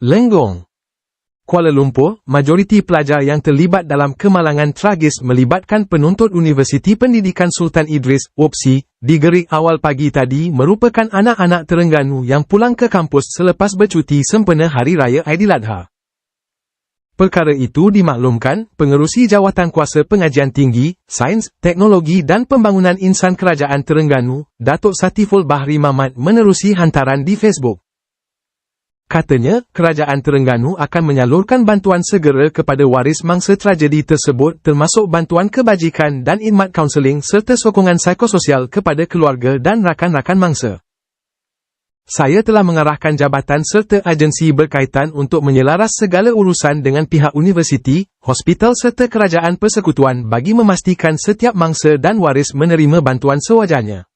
Lenggong Kuala Lumpur, majoriti pelajar yang terlibat dalam kemalangan tragis melibatkan penuntut Universiti Pendidikan Sultan Idris, UPSI, di Gerik awal pagi tadi merupakan anak-anak Terengganu yang pulang ke kampus selepas bercuti sempena Hari Raya Aidiladha. Perkara itu dimaklumkan, Pengerusi Jawatan Kuasa Pengajian Tinggi, Sains, Teknologi dan Pembangunan Insan Kerajaan Terengganu, Datuk Satiful Bahri Mamat menerusi hantaran di Facebook. Katanya, Kerajaan Terengganu akan menyalurkan bantuan segera kepada waris mangsa tragedi tersebut termasuk bantuan kebajikan dan khidmat kaunseling serta sokongan psikososial kepada keluarga dan rakan-rakan mangsa. Saya telah mengarahkan jabatan serta agensi berkaitan untuk menyelaras segala urusan dengan pihak universiti, hospital serta kerajaan persekutuan bagi memastikan setiap mangsa dan waris menerima bantuan sewajarnya.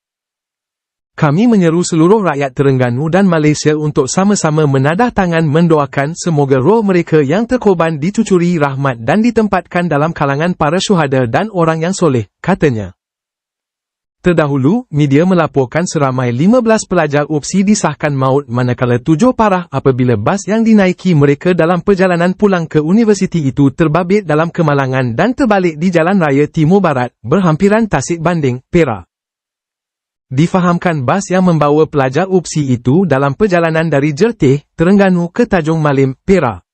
Kami menyeru seluruh rakyat Terengganu dan Malaysia untuk sama-sama menadah tangan mendoakan semoga roh mereka yang terkorban dicucuri rahmat dan ditempatkan dalam kalangan para syuhada dan orang yang soleh, katanya. Terdahulu, media melaporkan seramai 15 pelajar UPSI disahkan maut manakala tujuh parah apabila bas yang dinaiki mereka dalam perjalanan pulang ke universiti itu terbabit dalam kemalangan dan terbalik di Jalan Raya Timur Barat, berhampiran Tasik Banding, Perak. Difahamkan bas yang membawa pelajar UPSI itu dalam perjalanan dari Jertih, Terengganu ke Tajung Malim, Perak.